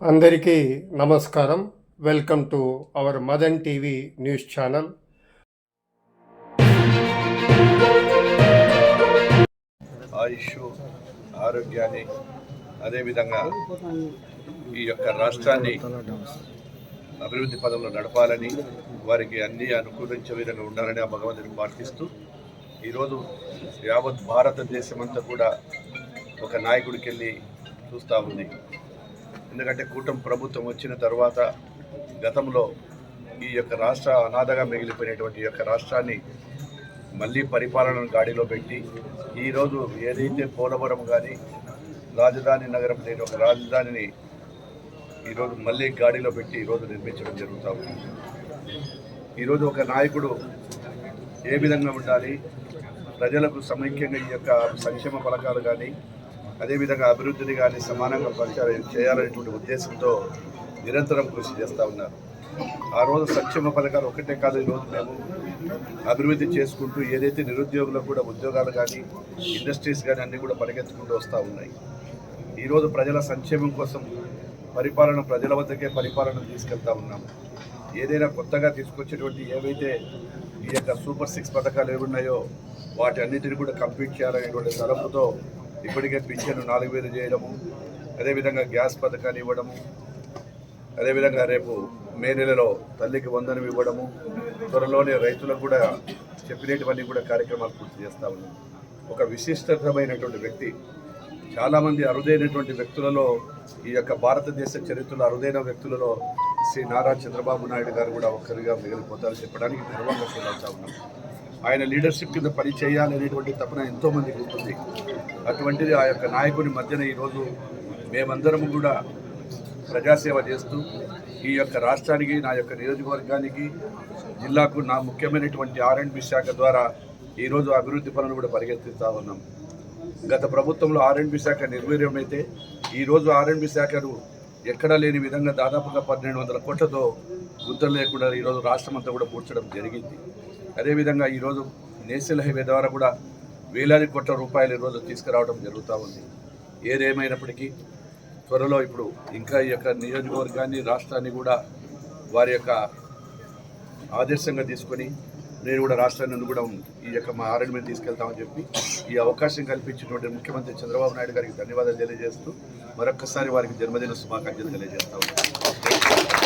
అందరికీ నమస్కారం. Welcome to our Madan TV news channel. ఆయుష్ ఆరోగ్యాన్ని అదేవిధంగా ఈ యొక్క రాష్ట్రాన్ని అభివృద్ధి పదంలో నడపాలని వారికి అన్ని అనుకూలించే విధంగా ఉండాలని ఆ భగవంతుని ప్రార్థిస్తూ ఈరోజు యావత్ భారతదేశం అంతా కూడా ఒక నాయకుడికి వెళ్ళి చూస్తూ ఉంది. ఎందుకంటే కూటమి ప్రభుత్వం వచ్చిన తర్వాత గతంలో ఈ యొక్క రాష్ట్ర అనాథగా మిగిలిపోయినటువంటి ఈ యొక్క రాష్ట్రాన్ని మళ్ళీ పరిపాలనను గాడిలో పెట్టి ఈరోజు ఏదైతే పోలవరం కానీ రాజధాని నగరం లేని ఒక రాజధానిని ఈరోజు మళ్ళీ గాడిలో పెట్టి ఈరోజు నిర్మించడం జరుగుతూ ఉంది. ఈరోజు ఒక నాయకుడు ఏ విధంగా ఉండాలి? ప్రజలకు సమైక్యంగా ఈ యొక్క సంక్షేమ పథకాలు కానీ అదేవిధంగా అభివృద్ధిని కానీ సమానంగా పరిచయం చేయాలనేటువంటి ఉద్దేశంతో నిరంతరం కృషి చేస్తూ ఉన్నారు. ఆ రోజు సంక్షేమ పథకాలు ఒకటే కాదు ఈరోజు మేము అభివృద్ధి చేసుకుంటూ ఏదైతే నిరుద్యోగులకు కూడా ఉద్యోగాలు కానీ ఇండస్ట్రీస్ కానీ అన్నీ కూడా పరిగెత్తుకుంటూ వస్తూ ఉన్నాయి. ఈరోజు ప్రజల సంక్షేమం కోసం పరిపాలన ప్రజల వద్దకే పరిపాలన తీసుకెళ్తా ఉన్నాము ఏదైనా కొత్తగా తీసుకొచ్చేటువంటి ఏవైతే ఈ యొక్క సూపర్ సిక్స్ పథకాలు ఏమున్నాయో వాటి అన్నిటిని కూడా కంప్లీట్ చేయాలనేటువంటి తలపుతో ఇప్పటికే పింఛను నాలుగు వేలు చేయడము అదేవిధంగా గ్యాస్ పథకాన్ని ఇవ్వడము అదేవిధంగా రేపు మే నెలలో తల్లికి వందనం ఇవ్వడము త్వరలోనే రైతులకు కూడా చెప్పినటువంటి కూడా కార్యక్రమాలు పూర్తి చేస్తా ఉన్నాం. ఒక విశిష్టతమైనటువంటి వ్యక్తి చాలామంది అరుదైనటువంటి వ్యక్తులలో ఈ యొక్క భారతదేశ చరిత్రలో అరుదైన వ్యక్తులలో శ్రీ నారా చంద్రబాబు నాయుడు గారు కూడా ఒక్కరిగా మిగిలిపోతారు చెప్పడానికి గర్వంగా ఫీల్ అవుతా ఉన్నాం ఆయన లీడర్షిప్ కింద పని చేయాలనేటువంటి తపన ఎంతోమందికి ఉంటుంది. అటువంటిది ఆ యొక్క నాయకుని మధ్యన ఈరోజు మేమందరము కూడా ప్రజాసేవ చేస్తూ ఈ యొక్క రాష్ట్రానికి నా యొక్క నియోజకవర్గానికి జిల్లాకు నా ముఖ్యమైనటువంటి ఆర్ అండ్ బి శాఖ ద్వారా ఈరోజు అభివృద్ధి పనులు కూడా పరిగెత్తిస్తూ ఉన్నాం. గత ప్రభుత్వంలో ఆర్ అండ్ బి శాఖ నిర్వీర్యమైతే ఈరోజు ఆర్ అండ్ బి శాఖను ఎక్కడా లేని విధంగా దాదాపుగా పన్నెండు వందల కోట్లతో గుర్తు లేకుండా ఈరోజు రాష్ట్రం అంతా కూడా పూడ్చడం జరిగింది. అదేవిధంగా ఈరోజు నేషనల్ హైవే ద్వారా కూడా వేలాది కోట్ల రూపాయలు ఈరోజు తీసుకురావడం జరుగుతూ ఉంది. ఏదేమైనప్పటికీ త్వరలో ఇప్పుడు ఇంకా ఈ యొక్క నియోజకవర్గాన్ని రాష్ట్రాన్ని కూడా వారి యొక్క ఆదర్శంగా తీసుకొని నేను కూడా రాష్ట్రాన్ని కూడా ఈ యొక్క మా ఆర్ఎన్ మీద తీసుకెళ్తామని చెప్పి ఈ అవకాశం కల్పించినటువంటి ముఖ్యమంత్రి చంద్రబాబు నాయుడు గారికి ధన్యవాదాలు తెలియజేస్తూ మరొక్కసారి వారికి జన్మదిన శుభాకాంక్షలు తెలియజేస్తాము